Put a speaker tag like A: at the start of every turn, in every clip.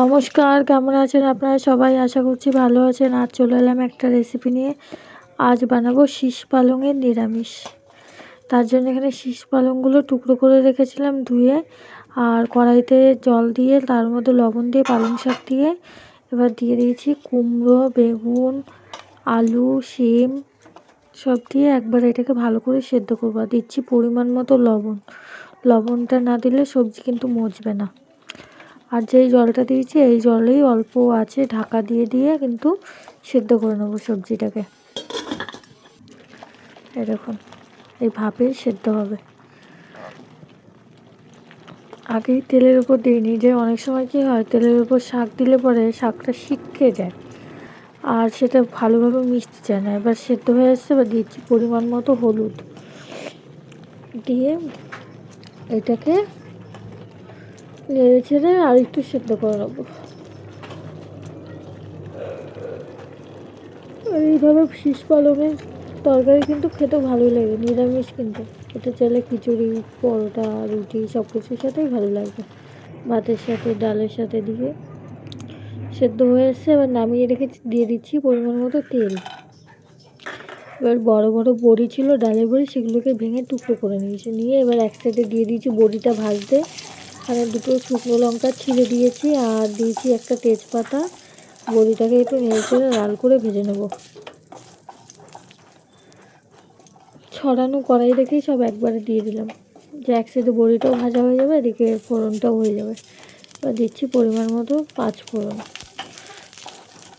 A: নমস্কার, কেমন আছেন আপনারা সবাই? আশা করছি ভালো আছেন। আজ চলে এলাম একটা রেসিপি নিয়ে। আজ বানাবো শীষ পালংয়ের নিরামিষ। তার জন্য এখানে শীষ পালংগুলো টুকরো করে রেখেছিলাম ধুয়ে আর কড়াইতে জল দিয়ে, তার মধ্যে লবণ দিয়ে, পালং শাক দিয়ে। এবার দিয়ে দিয়েছি কুমড়ো, বেগুন, আলু, শিম, সব দিয়ে একবার এটাকে ভালো করে সেদ্ধ করব। দিচ্ছি পরিমাণ মতো লবণ। লবণটা না দিলে সবজি কিন্তু মজবে না। আর যেই জলটা দিয়েছি, এই জলেই অল্প আছে, ঢাকা দিয়ে দিয়ে কিন্তু সেদ্ধ করে নেব সবজিটাকে। এরকম এই ভাপে সেদ্ধ হবে। আগেই তেলের উপর দিইনি, যে অনেক সময় কী হয়, তেলের উপর শাক দিলে পরে শাকটা শিখকে যায়। আর সেটা ভালোভাবে মিশতে চায় না। এবার সেদ্ধ হয়ে আসছে এবার দিচ্ছি পরিমাণ মতো হলুদ। দিয়ে এটাকে নেড়ে ছেড়ে আর একটু সেদ্ধ করে নেব। এইভাবে শীষ পালমে তরকারি কিন্তু খেতে ভালোই লাগে, নিরামিষ কিন্তু। এটা চাইলে খিচুড়ি, পরোটা, রুটি সব কিছুর সাথেই ভালো লাগবে ভাতের সাথে, ডালের সাথে দিয়ে সেদ্ধ হয়ে এসছে। এবার নামিয়ে রেখেছি, দিয়ে দিচ্ছি পরিমাণ মতো তেল। এবার বড় বড় বড়ি ছিল, ডালের বড়ি, সেগুলোকে ভেঙে টুকরো করে নিয়েছি। নিয়ে এবার এক সাইডে দিয়ে দিয়েছি বড়িটা ভাজতে। এখানে দুটো শুকনো লঙ্কা ছিঁড়ে দিয়েছি আর দিয়েছি একটা তেজপাতা। বড়িটাকে একটু নেড়ে লাল করে ভেজে নেব। ছড়ানো কড়াই রেখেই সব একবারে দিয়ে দিলাম। যে এক সাইডে বড়িটাও ভাজা হয়ে যাবে, এদিকে ফোড়নটাও হয়ে যাবে। এবার দিচ্ছি পরিমাণ মতো পাঁচ ফোড়ন।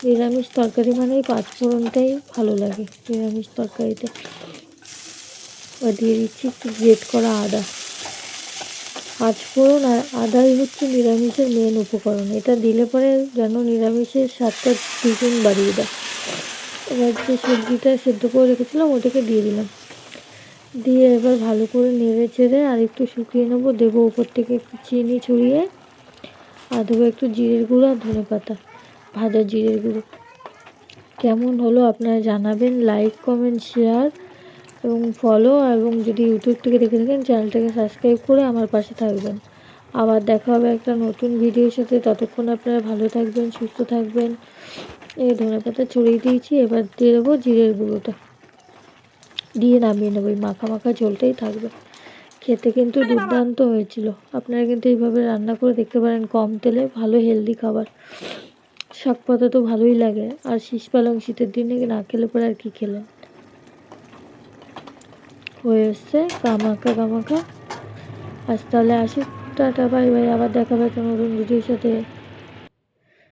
A: নিরামিষ তরকারি মানেই পাঁচ ফোড়নটাই ভালো লাগে, নিরামিষ তরকারিতে। এবার দিয়ে দিচ্ছি একটু গ্রেট করা আদা। পাঁচফোড়ন আর আদাই হচ্ছে নিরামিষের মেন উপকরণ। এটা দিলে পরে যেন নিরামিষের স্বাদটা দ্বিগুণ বাড়িয়ে দেয়। এবার যে সবজিটা সেদ্ধ করে রেখেছিলাম, ওটাকে দিয়ে দিলাম। দিয়ে এবার ভালো করে নেড়ে চেড়ে আর একটু শুকিয়ে নেব। দেবো উপর থেকে একটু চিনি ছড়িয়ে আর দেবো একটু জিরের গুঁড়ো আর ধনে পাতা, ভাজা জিরের গুঁড়ো। কেমন হলো আপনারা জানাবেন। লাইক কমেন্ট শেয়ার এবং ফলো এবং যদি ইউটিউব থেকে দেখে থাকেন চ্যানেলটাকে সাবস্ক্রাইব করে আমার পাশে থাকবেন। আবার দেখা হবে একটা নতুন ভিডিওর সাথে। ততক্ষণ আপনারা ভালো থাকবেন সুস্থ থাকবেন। এই ধনে পাতা ছড়িয়ে দিয়েছি। এবার দিয়ে দেবো জিরের গুঁড়োটা। দিয়ে নামিয়ে নেব। এই মাখা মাখা ঝোলটাই থাকবে। খেতে কিন্তু দুর্দান্ত হয়েছিল। আপনারা কিন্তু এইভাবে রান্না করে দেখতে পারেন কম তেলে। ভালো হেলদি খাবার। শাক পাতা তো ভালোই লাগে। আর শীষ পালং শীতের দিনে না খেলে পরে আর কি খেলেন? হয়ে এসছে কামাকা কামাকা আজ তাহলে আসি। Tata, bye bye. আবার দেখাবে একটা নতুন সাথে।